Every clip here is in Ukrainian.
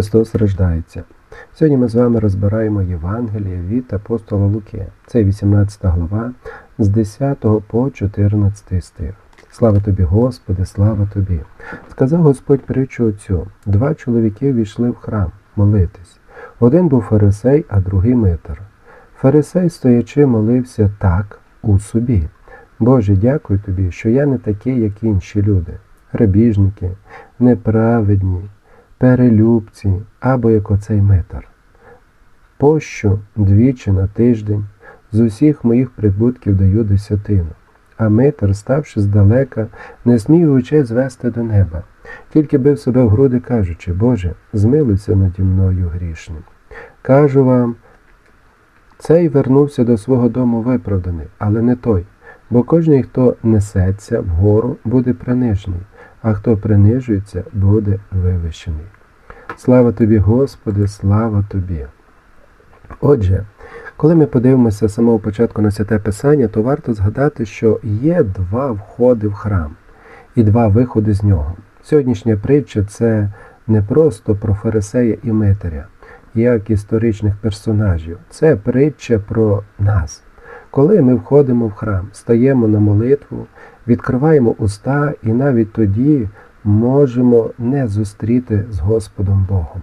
Христос рождається. Сьогодні ми з вами розбираємо Євангеліє від апостола Луки. Це 18 глава з 10 по 14 стих. Слава тобі, Господи, слава тобі. Сказав Господь притчу оцю. Два чоловіки війшли в храм молитись. Один був фарисей, а другий митар. Фарисей, стоячи, молився так у собі. Боже, дякую тобі, що я не такий, як інші люди, грабіжники, неправедні, перелюбці або як оцей метр. Пощу двічі на тиждень з усіх моїх прибутків даю десятину, а метр, ставши здалека, не смів очей звести до неба, тільки бив себе в груди, кажучи, Боже, змилуйся наді мною грішним. Кажу вам, цей вернувся до свого дому виправданий, але не той, бо кожний, хто несеться вгору, буде принижений, а хто принижується, буде вивищений. Слава тобі, Господи, слава тобі. Отже, коли ми подивимося з самого початку на святе Писання, то варто згадати, що є два входи в храм і два виходи з нього. Сьогоднішня притча це не просто про фарисея і митаря, як історичних персонажів. Це притча про нас. Коли ми входимо в храм, стаємо на молитву, відкриваємо уста і навіть тоді можемо не зустріти з Господом Богом.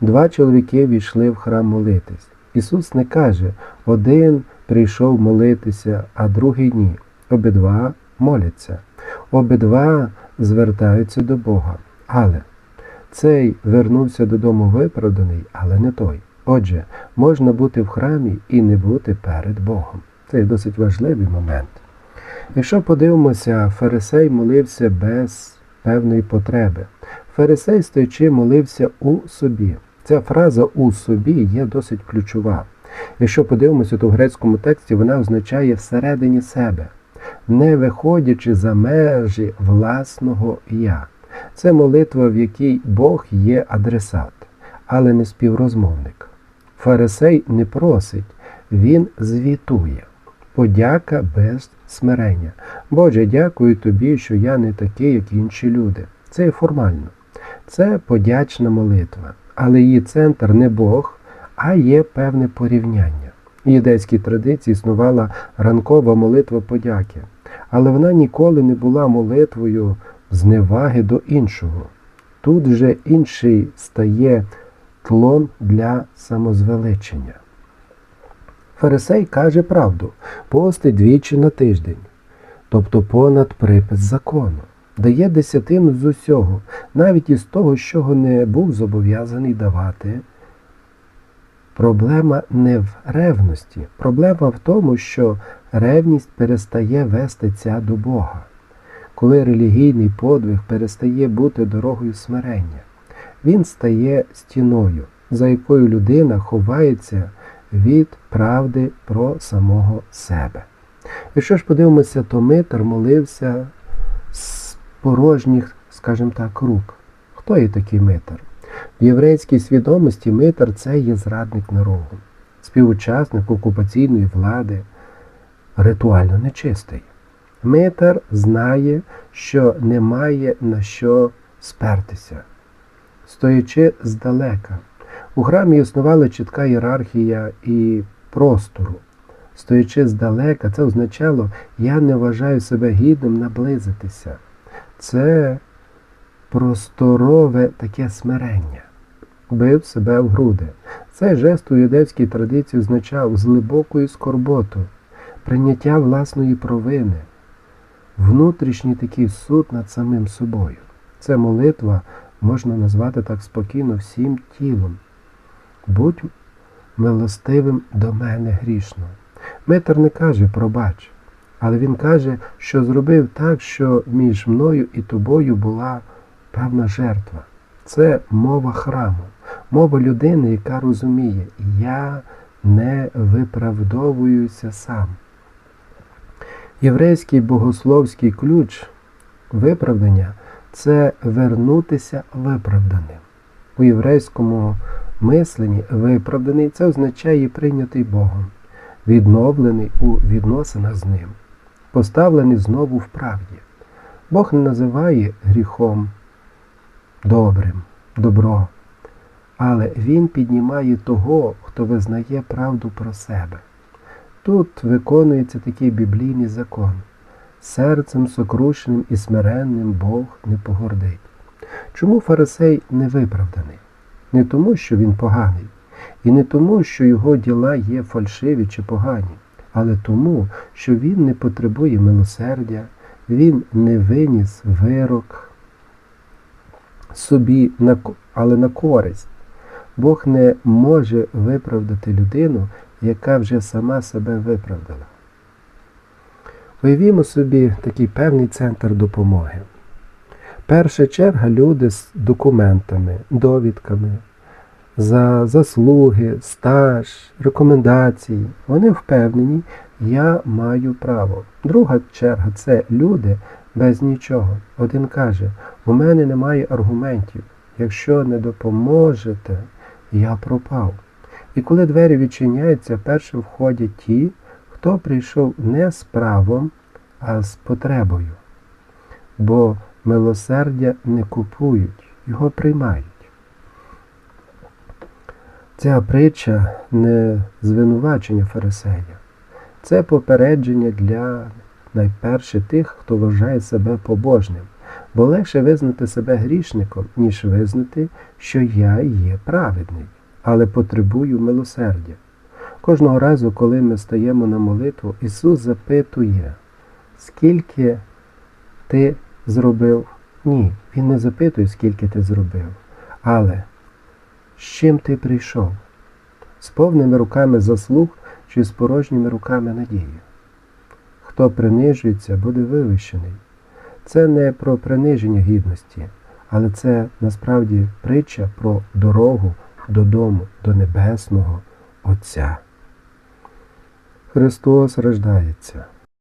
Два чоловіки війшли в храм молитись. Ісус не каже, один прийшов молитися, а другий ні. Обидва моляться, обидва звертаються до Бога. Але цей вернувся додому виправданий, але не той. Отже, можна бути в храмі і не бути перед Богом. Це досить важливий момент. Якщо подивимося, Фарисей молився без певної потреби. Фарисей, стоячи, молився у собі. Ця фраза у собі є досить ключова. Якщо подивимося, то в грецькому тексті вона означає всередині себе, не виходячи за межі власного я. Це молитва, в якій Бог є адресат, але не співрозмовник. Фарисей не просить, він звітує. Подяка без смирення. Боже, дякую тобі, що я не такий, як інші люди. Це є формально. Це подячна молитва, але її центр не Бог, а є певне порівняння. В єдейській традиції існувала ранкова молитва подяки, але вона ніколи не була молитвою зневаги до іншого. Тут же інший стає тлом для самозвеличення. Фарисей каже правду, постить двічі на тиждень, тобто понад припис закону, дає десятину з усього, навіть із того, що не був зобов'язаний давати. Проблема не в ревності, проблема в тому, що ревність перестає вести ця до Бога, коли релігійний подвиг перестає бути дорогою смирення. Він стає стіною, за якою людина ховається від правди про самого себе. Якщо ж подивимося, то Митр молився з порожніх, скажімо так, рук. Хто є такий Митр? В єврейській свідомості Митр це є зрадник народу, співучасник окупаційної влади, ритуально нечистий. Митр знає, що немає на що спертися, стоячи здалека. У храмі існувала чітка ієрархія і простору. Стоячи здалека, це означало, я не вважаю себе гідним наблизитися. Це просторове таке смирення. Бив себе в груди. Цей жест у юдейській традиції означав з глибокою скорботою, прийняття власної провини, внутрішній такий суд над самим собою. Це молитва можна назвати так спокійно всім тілом. Будь милостивим до мене грішно. Митер не каже пробач, але він каже, що зробив так, що між мною і тобою була певна жертва. Це мова храму, мова людини, яка розуміє, я не виправдовуюся сам. Єврейський богословський ключ виправдання це вернутися виправданим. У єврейському мисленні виправданий це означає прийнятий Богом, відновлений у відносинах з Ним, поставлений знову в правді. Бог не називає гріхом добрим, добро. але він піднімає того, хто визнає правду про себе. Тут виконується такий біблійний закон. Серцем сокрушеним і смиренним Бог не погордить. Чому фарисей не виправданий? Не тому, що він поганий, і не тому, що його діла є фальшиві чи погані, але тому, що він не потребує милосердя, він не виніс вирок собі, але на користь. Бог не може виправдати людину, яка вже сама себе виправдала. Уявімо собі такий певний центр допомоги. Перша черга люди з документами, довідками, за заслуги, стаж, рекомендації. Вони впевнені, я маю право. Друга черга це люди без нічого. Один каже, у мене немає аргументів. Якщо не допоможете, я пропав. І коли двері відчиняються, першим входять ті, хто прийшов не з правом, а з потребою. Бо милосердя не купують, його приймають. Ця притча не звинувачення фарисея. Це попередження для найперше тих, хто вважає себе побожним, бо легше визнати себе грішником, ніж визнати, що я є праведний, але потребую милосердя. Кожного разу, коли ми стаємо на молитву, Ісус запитує, скільки ти зробив? Ні, Він не запитує, скільки ти зробив, але з чим ти прийшов? З повними руками заслуг чи з порожніми руками надії? Хто принижується, буде вивищений. Це не про приниження гідності, але це насправді притча про дорогу додому, до Небесного Отця. Христос рождається.